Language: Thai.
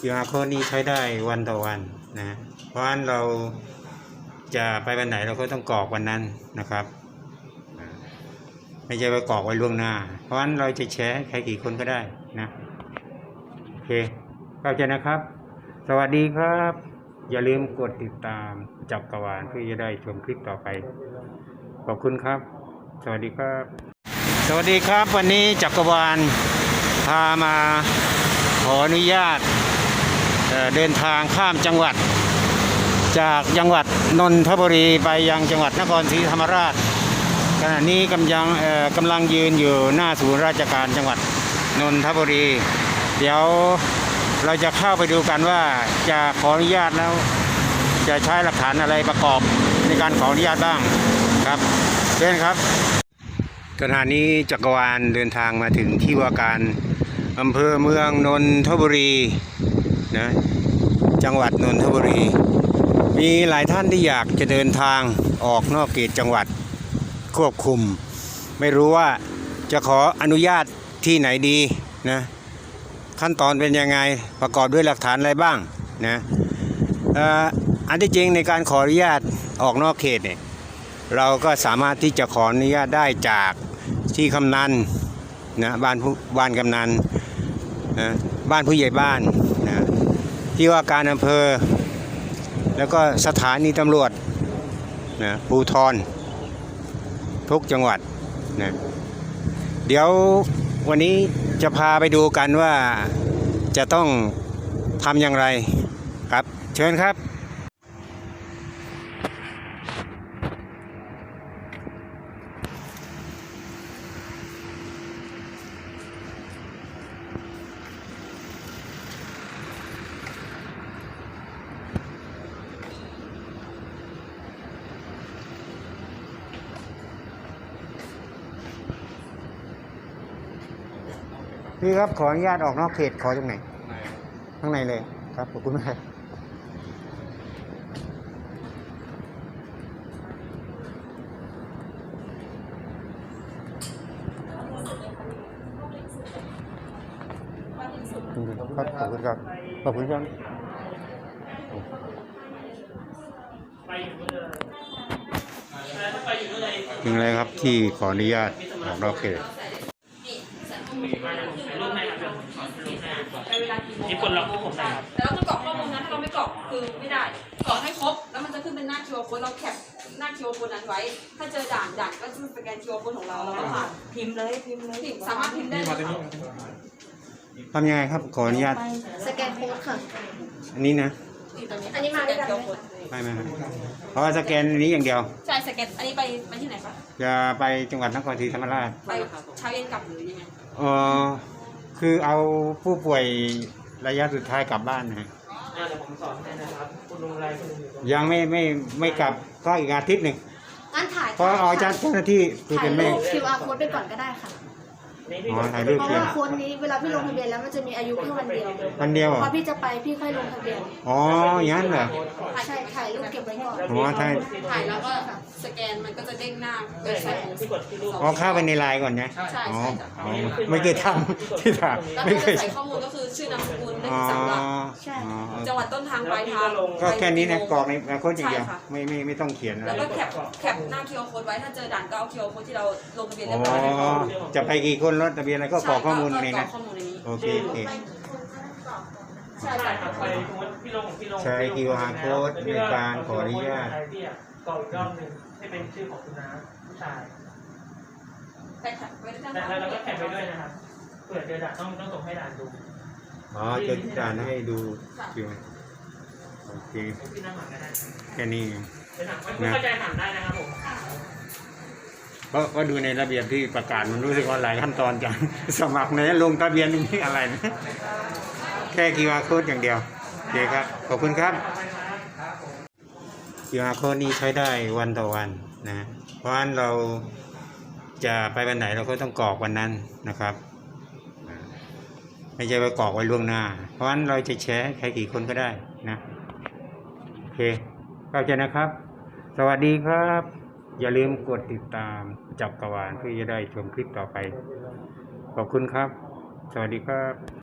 QR code นี้ใช้ได้วันต่อวันนะ เพราะฉะนั้นเราจะไปวันไหนเราก็ต้องกรอกวันนั้นนะครับ ไม่ใช่ไปกรอกไว้ล่วงหน้า เพราะฉะนั้นเราจะแชร์ให้ใครกี่คนก็ได้นะโอเคเข้าใจนะครับ สวัสดีครับ อย่าลืมกดติดตามจับกระวานเพื่อจะได้ชมคลิปต่อไป ขอบคุณครับ สวัสดีครับ สวัสดีครับ วันนี้จักรวาลพามาขออนุญาต เดินทางข้ามจังหวัด จากจังหวัดนนทบุรีไปยังจังหวัดนครศรีธรรมราชขณะนี้กำลังกำลังยืนอยู่หน้าศูนย์ราชการจังหวัดนนทบุรี เดี๋ยวเราจะเข้าไปดูกันว่าจะขออนุญาตแล้ว จะใช้หลักฐานอะไรประกอบในการขออนุญาตบ้างครับเชิญครับขณะนี้จักรวาลเดินทางมาถึงที่ว่าการอำเภอเมืองนนทบุรี นะจังหวัดนนทบุรี มีหลายท่านที่อยากจะเดินทางออกนอกเขตจังหวัดควบคุม ไม่รู้ว่าจะขออนุญาตที่ไหนดีนะขั้นตอนเป็นยังไงประกอบด้วยหลักฐานอะไรบ้างนะอันที่จริงในการขออนุญาตออกนอกเขตเนี่ยเราก็สามารถที่จะขออนุญาตได้จากที่กำนันนะบ้านผู้บ้านกำนันนะบ้านผู้ใหญ่บ้าน ที่ว่าการอำเภอ แล้วก็สถานีตำรวจนะภูทรทุกจังหวัดนะเดี๋ยววันนี้จะพาไปดูกันว่าจะต้องทำอย่างไรครับ เชิญครับ พี่ครับขออนุญาตออกนอกเขตขอตรงไหน ข้างในเลยครับขอบคุณมากครับขอบคุณครับขอบคุณครับถึงอะไรครับที่ขออนุญาตออกนอกเขต ที่คนล็อกที่ผมใส่ครับแต่เราต้องกรอกข้อมูลนะถ้าเราไม่กรอกคือไม่ได้กรอกให้ครบ แล้วมันจะขึ้นเป็นหน้าคิวโค้ดเราแคปหน้าคิวโค้ดนั้นไว้ ถ้าเจอด่านด่านก็จะสแกนคิวโค้ดของเราแล้วก็ผ่านพิมพ์เลยพิมพ์เลยพิมพ์สามารถพิมพ์ได้เลยค่ะทำยังไงครับ ขออนุญาต สแกนโค้ดค่ะ อันนี้นะ นี่ตรงนี้ อันนี้มาด้วยกันไหมสแคิวโค้ดไม่ไม่ไม่เพราะว่าสแกนอันนี้อย่างเดียว ใช่สแกนอันนี้ไปไปที่ไหนปะจะไปจังหวัดนครศรีธรรมราชไปเช้าเย็นกลับหรือยังไงเออคือเอาผู้ป่วยระยะสุดท้ายกลับบ้านนะฮะอ่าเดี๋ยวผมสอนให้นะครับ คุณลุงอะไรคุณลุงอยู่ตรงยังไม่ไม่ไม่กลับก็อีกอาทิตย์หนึ่งงั้นถ่ายเพราะออกจากเจ้าหน้าที่คือถ่าเป็ยนรูแม่ ป QR code ไปก่อนก็ได้ค่ะนี้พี่ อ๋อถ่ายรูปเพราะว่าโค้ดนี้เวลาพี่ลงทะเบียนแล้วมันจะมีอายุแค่วันเดียววันเดียวเหรอพอพี่จะไปพี่ค่อยลงทะเบียนอ๋ออย่างนั้นเหรอใช่ถ่ายรูปเก็บไว้ก่อนอ๋อถ่ายถ่ายแล้วก็สแกนมันก็จะเด้งหน้าเว็บไซต์ของที่กดที่รูปอ๋อเข้าไปในไลน์ก่อนนะ ใช่อ๋อใช่จ้ะอ๋อไม่เคยทำที่ถามแล้วไม่ก็เคจะยใส่ข้อมูลก็คือชื่อนามสกุลเลขอ๋อสามหลักอ๋อจังหวัดต้นทางปลายทาง ก็แค่นี้นะกรอกในโค้ดอย่างเดียวใช่ค่ะ ไม่ไม่ไม่ต้องเขียนอะไรแล้วก็แคปแคปหน้าคิวโค้ดไว้ถ้าเจอด่านก็เอาคิวโค้ดที่เราลงทะเบียนอ๋เรียบร้อยอจะไปกี่คนรถทะเบียนอะไรก็กรอกข้อมูลในใช่นั้นกรอกข้อมูลในนี้ โอเคโอเค ใช่ใช่ค่ะครับไปสมมติพี่ลงพี่ลงใช้ QR code ในการขออนุญาต กรอกอีกรอบหนึ่งให้เป็นชื่อของคุณน้าผู้ชายแต่แคปไว้ด้านแต่ข้างแล้วเราก็แคปไปด้วยนะครับเผื่อเจอด่านต้องต้องส่งให้ด่านดูอ๋อจะจานให้ดูคิวโอเค พี่นั่งหลังก็ได้แค่นี้เอง เป็นหนังไม่เข้าใจหันได้นะครับผม เพราะว่าดูในระเบียบที่ประกาศมันรู้สึกว่าหลายขั้นตอนจังสมัครไหนลงทะเบียนนี่อะไรนะแค่ QR code อย่างเดียวโอเคครับ ขอบคุณครับ QR code นี้ใช้ได้วันต่อวันนะ เพราะฉะนั้นเราจะไปวันไหนเราก็ต้องกรอกวันนั้นนะครับ ไม่ใช่ไปกรอกไว้ล่วงหน้า เพราะฉะนั้นเราจะแชร์ให้ใครกี่คนก็ได้นะ โอเคเข้าใจนะครับ สวัสดีครับ อย่าลืมกดติดตามจับกระวานเพื่อจะได้ชมคลิปต่อไป ขอบคุณครับ สวัสดีครับ